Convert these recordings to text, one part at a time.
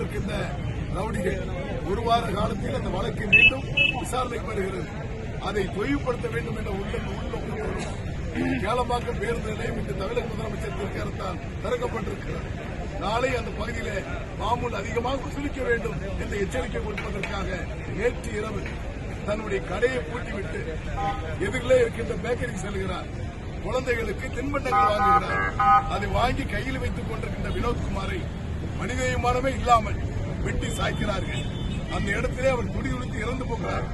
கொண்டிருக்கின்ற ரவுடிகள் ஒரு வார காலத்தில் அந்த வழக்கு மீண்டும் விசாரணைக்கு வருகிறது. அதை தொய்வுபடுத்த வேண்டும் என்ற உள்ள உள்நோக்கத்தோடு கேளம்பாக்கம் பேருந்து நிலையம் இன்று தமிழக முதலமைச்சர் திருக்கரத்தால் திறக்கப்பட்டிருக்கிறது. நாளை அந்த பகுதியிலே மாமூல் அதிகமாக வசூலிக்க வேண்டும் என்ற எச்சரிக்கை கொடுப்பதற்காக நேற்று இரவு தன்னுடைய கடையை பூட்டிவிட்டு எதிரிலே இருக்கின்ற பேக்கரிக்கு செல்கிறார். குழந்தைகளுக்கு தின்பண்டங்கள் வாங்குகிறார். அதை வாங்கி கையில் வைத்துக் கொண்டிருக்கின்ற வினோத்குமாரை மனிதயமானமே இல்லாமல் வெட்டி சாய்க்கிறார்கள். அந்த இடத்திலே அவர் துடி துடித்து இறந்து போகிறார்.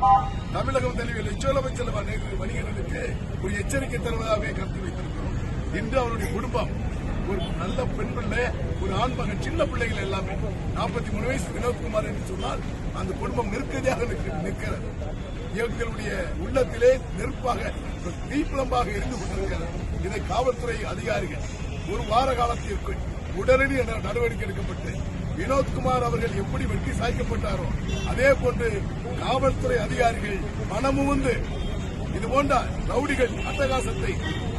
தமிழகம் தெளிவில் லட்சோலப வணிகர்களுக்கு ஒரு எச்சரிக்கை தருவதாகவே கருத்து வைத்திருக்கிறோம். இன்று அவருடைய குடும்பம் ஒரு நல்ல பெண் பிள்ளை ஒரு ஆண் மகன் சின்ன பிள்ளைகள் எல்லாமே. நாற்பத்தி மூணு வயசு வினோத்குமார் என்று சொன்னால் அந்த குடும்பம் நெருக்கடியாக நிற்கிறது. எங்களுடைய உள்ளத்திலே நெருப்பாக தீப்பிளம்பாக இருந்து கொண்டிருக்கிறது. இதை காவல்துறை அதிகாரிகள் ஒரு வார காலத்திற்கு உடனடி நடவடிக்கை எடுக்கப்பட்டு வினோத்குமார் அவர்கள் எப்படி வெட்டி சாய்க்கப்பட்டாரோ அதே போன்று காவல்துறை அதிகாரிகள் மனமுவந்து இதுபோன்ற ரவுடிகள் அட்டகாசத்தை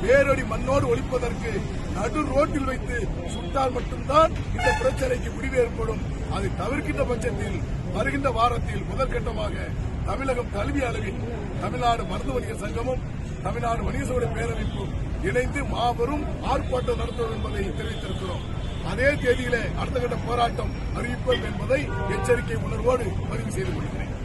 வேரடி மண்ணோடு ஒழிப்பதற்கு நடு ரோட்டில் வைத்து சுட்டால் மட்டும்தான் இந்த பிரச்சனைக்கு முடிவு ஏற்படும். அதை தவிர்க்கின்ற பட்சத்தில் வருகின்ற வாரத்தில் முதற்கட்டமாக தமிழகம் கல்வி அளவில் தமிழ்நாடு மருத்துவ வணிகர் சங்கமும் தமிழ்நாடு வணிக பேரமைப்பும் இணைந்து மாபெரும் ஆர்ப்பாட்டம் நடத்துவோம் என்பதை தெரிவித்திருக்கிறோம். அதே தேதியிலே அடுத்த கட்ட போராட்டம் அறிவிப்போம் என்பதை எச்சரிக்கை உணர்வோடு பதிவு செய்து கொள்கிறேன்.